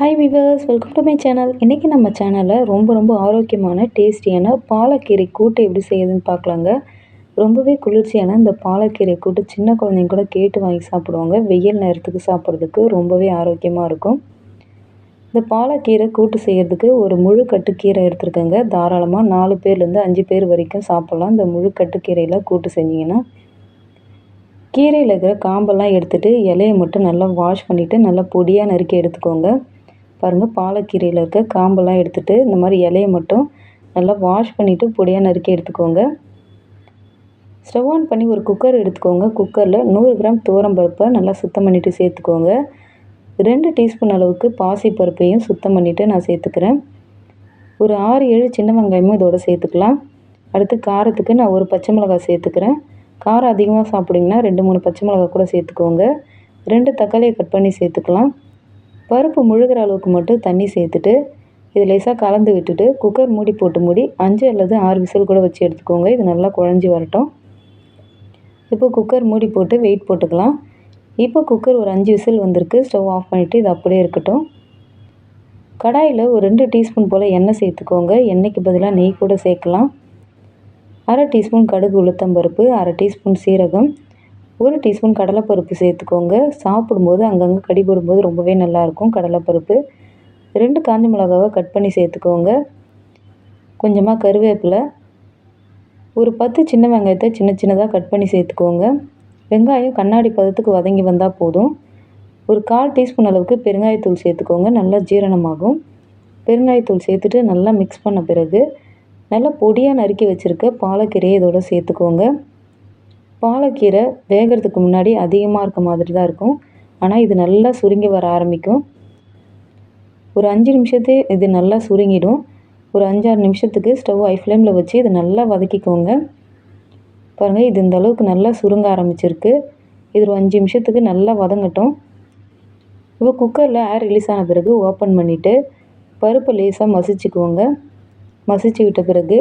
Hi viewers welcome to my channel இன்றைக்கி நம்ம சேனலில் ரொம்ப ரொம்ப ஆரோக்கியமான டேஸ்டியான பாலக்கீரை கூட்டு எப்படி செய்யுதுன்னு பார்க்கலாங்க. ரொம்பவே குளிர்ச்சியான இந்த பாலக்கீரை கூட்டு சின்ன குழந்தைங்க கூட கேட்டு வாங்கி சாப்பிடுவாங்க. வெயில் நேரத்துக்கு சாப்பிட்றதுக்கு ரொம்பவே ஆரோக்கியமாக இருக்கும். இந்த பாலக்கீரை கூட்டு செய்கிறதுக்கு ஒரு முழு கட்டு கீரை எடுத்துருக்கேங்க. தாராளமாக நாலு பேர்லேருந்து அஞ்சு பேர் வரைக்கும் சாப்பிட்லாம். இந்த முழு கட்டு கீரையில் கூட்டு செஞ்சிங்கன்னா. கீரையில் இருக்கிற காம்பெல்லாம் எடுத்துகிட்டு இலையை மட்டும் நல்லா வாஷ் பண்ணிவிட்டு நல்லா பொடியாக நறுக்கி எடுத்துக்கோங்க. பாருங்கள் பாலக்கீரையில் இருக்க காம்பெல்லாம் எடுத்துகிட்டு இந்த மாதிரி இலையை மட்டும் நல்லா வாஷ் பண்ணிவிட்டு பொடியாக நறுக்கி எடுத்துக்கோங்க. ஸ்டவ் ஆன் பண்ணி ஒரு குக்கர் எடுத்துக்கோங்க. குக்கரில் நூறு கிராம் பருப்பை நல்லா சுத்தம் பண்ணிவிட்டு சேர்த்துக்கோங்க. ரெண்டு டீஸ்பூன் அளவுக்கு பாசி பருப்பையும் சுத்தம் பண்ணிவிட்டு நான் சேர்த்துக்கிறேன். ஒரு ஆறு ஏழு சின்ன வெங்காயமும் இதோட சேர்த்துக்கலாம். அடுத்து காரத்துக்கு நான் ஒரு பச்சை மிளகாய் சேர்த்துக்கிறேன். காரம் அதிகமாக சாப்பிட்டிங்கன்னா ரெண்டு மூணு பச்சை மிளகா கூட சேர்த்துக்கோங்க. ரெண்டு தக்காளியை கட் பண்ணி சேர்த்துக்கலாம். பருப்பு முழுகிற அளவுக்கு மட்டும் தண்ணி சேர்த்துட்டு இது லேசாக கலந்து விட்டுட்டு குக்கர் மூடி போட்டு மூடி அஞ்சு அல்லது ஆறு விசில் கூட வச்சு எடுத்துக்கோங்க. இது நல்லா குழஞ்சி வரட்டும். இப்போ குக்கர் மூடி போட்டு வெயிட் போட்டுக்கலாம். இப்போ குக்கர் ஒரு அஞ்சு விசில் வந்திருக்கு. ஸ்டவ் ஆஃப் பண்ணிவிட்டு இது அப்படியே இருக்கட்டும். கடாயில் ஒரு ரெண்டு டீஸ்பூன் போல் எண்ணெய் சேர்த்துக்கோங்க. எண்ணெய்க்கு பதிலாக நெய் கூட சேர்க்கலாம். அரை டீஸ்பூன் கடுகு உளுத்தம்பருப்பு அரை டீஸ்பூன் சீரகம் ஒரு டீஸ்பூன் கடலைப்பருப்பு சேர்த்துக்கோங்க. சாப்பிடும்போது அங்கங்கே கடி போடும்போது ரொம்பவே நல்லாயிருக்கும் கடலைப்பருப்பு. ரெண்டு காஞ்ச மிளகாவை கட் பண்ணி சேர்த்துக்கோங்க. கொஞ்சமாக கருவேப்பிலை. ஒரு பத்து சின்ன வெங்காயத்தை சின்ன சின்னதாக கட் பண்ணி சேர்த்துக்கோங்க. வெங்காயம் கண்ணாடி பதத்துக்கு வதங்கி வந்தால் போதும். ஒரு கால் டீஸ்பூன் அளவுக்கு பெருங்காயத்தூள் சேர்த்துக்கோங்க. நல்லா ஜீரணமாகும். பெருங்காயத்தூள் சேர்த்துட்டு நல்லா மிக்ஸ் பண்ண பிறகு நல்லா பொடியாக நறுக்கி வச்சுருக்க பாலக்கீரையை இதோட சேர்த்துக்கோங்க. பாலக்கீரை வேகிறதுக்கு முன்னாடி அதிகமாக இருக்க மாதிரி தான் இருக்கும். ஆனால் இது நல்லா சுருங்கி வர ஆரம்பிக்கும். ஒரு அஞ்சு நிமிஷத்தே இது நல்லா சுருங்கிடும். ஒரு அஞ்சாறு நிமிஷத்துக்கு ஸ்டவ் ஐ ஃப்ளேமில் வச்சு இதை நல்லா வதக்கிக்கோங்க. பாருங்கள் இது இந்த அளவுக்கு நல்லா சுருங்க ஆரம்பிச்சிருக்கு. இது ஒரு அஞ்சு நிமிஷத்துக்கு நல்லா வதங்கட்டும். இப்போ குக்கரில் ஏர் ரிலீஸ் ஆன பிறகு ஓப்பன் பண்ணிவிட்டு பருப்பை லேசாக மசிச்சுக்குவோங்க மசிச்சு விட்ட பிறகு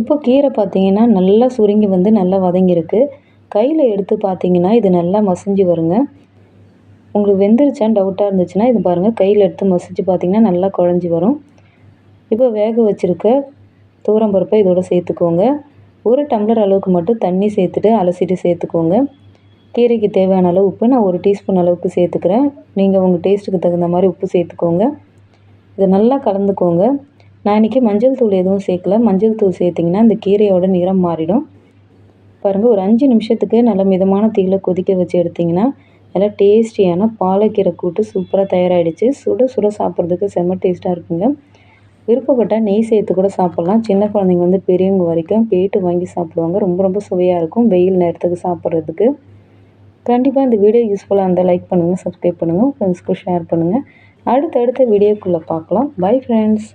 இப்போ கீரை பார்த்தீங்கன்னா நல்லா சுருங்கி வந்து நல்லா வதங்கியிருக்கு. கையில் எடுத்து பார்த்தீங்கன்னா இது நல்லா மசிஞ்சு வருங்க. உங்களுக்கு வெந்துருச்சான்னு டவுட்டாக இருந்துச்சுன்னா இது பாருங்கள் கையில் எடுத்து மசிச்சு பார்த்தீங்கன்னா நல்லா குழஞ்சி வரும். இப்போ வேக வச்சுருக்க தூரம்பருப்பை இதோட சேர்த்துக்கோங்க. ஒரு டம்ளர் அளவுக்கு மட்டும் தண்ணி சேர்த்துட்டு அலசிட்டு சேர்த்துக்கோங்க. கீரைக்கு தேவையான அளவு உப்பு நான் ஒரு டீஸ்பூன் அளவுக்கு சேர்த்துக்கிறேன். நீங்கள் உங்கள் டேஸ்ட்டுக்கு தகுந்த மாதிரி உப்பு சேர்த்துக்கோங்க. இதை நல்லா கலந்துக்கோங்க. நான் இன்றைக்கி மஞ்சள் தூள் எதுவும் சேர்க்கல. மஞ்சள் தூள் சேர்த்திங்கன்னா அந்த கீரையோட நிறம் மாறிடும். பாருங்கள் ஒரு அஞ்சு நிமிஷத்துக்கு நல்ல மிதமான தீயில கொதிக்க வச்சு எடுத்திங்கன்னா நல்லா டேஸ்டியான பாலக்கீரை கூட்டு சூப்பராக தயாராகிடுச்சு சுட சுட சாப்பிட்றதுக்கு செம்ம டேஸ்ட்டாக இருக்குங்க. விருப்பப்பட்டால் நெய் சேர்த்து கூட சாப்பிட்லாம். சின்ன குழந்தைங்க வந்து பெரியவங்க வரைக்கும் போயிட்டு வாங்கி சாப்பிடுவாங்க. ரொம்ப ரொம்ப சுவையாக இருக்கும் வெயில் நேரத்துக்கு சாப்பிட்றதுக்கு. கண்டிப்பாக இந்த வீடியோ யூஸ்ஃபுல்லாக இருந்தால் லைக் பண்ணுங்கள் சப்ஸ்கிரைப் பண்ணுங்கள் ஃப்ரெண்ட்ஸ்க்கு ஷேர் பண்ணுங்கள் அடுத்தடுத்த வீடியோக்குள்ளே பார்க்கலாம். Bye friends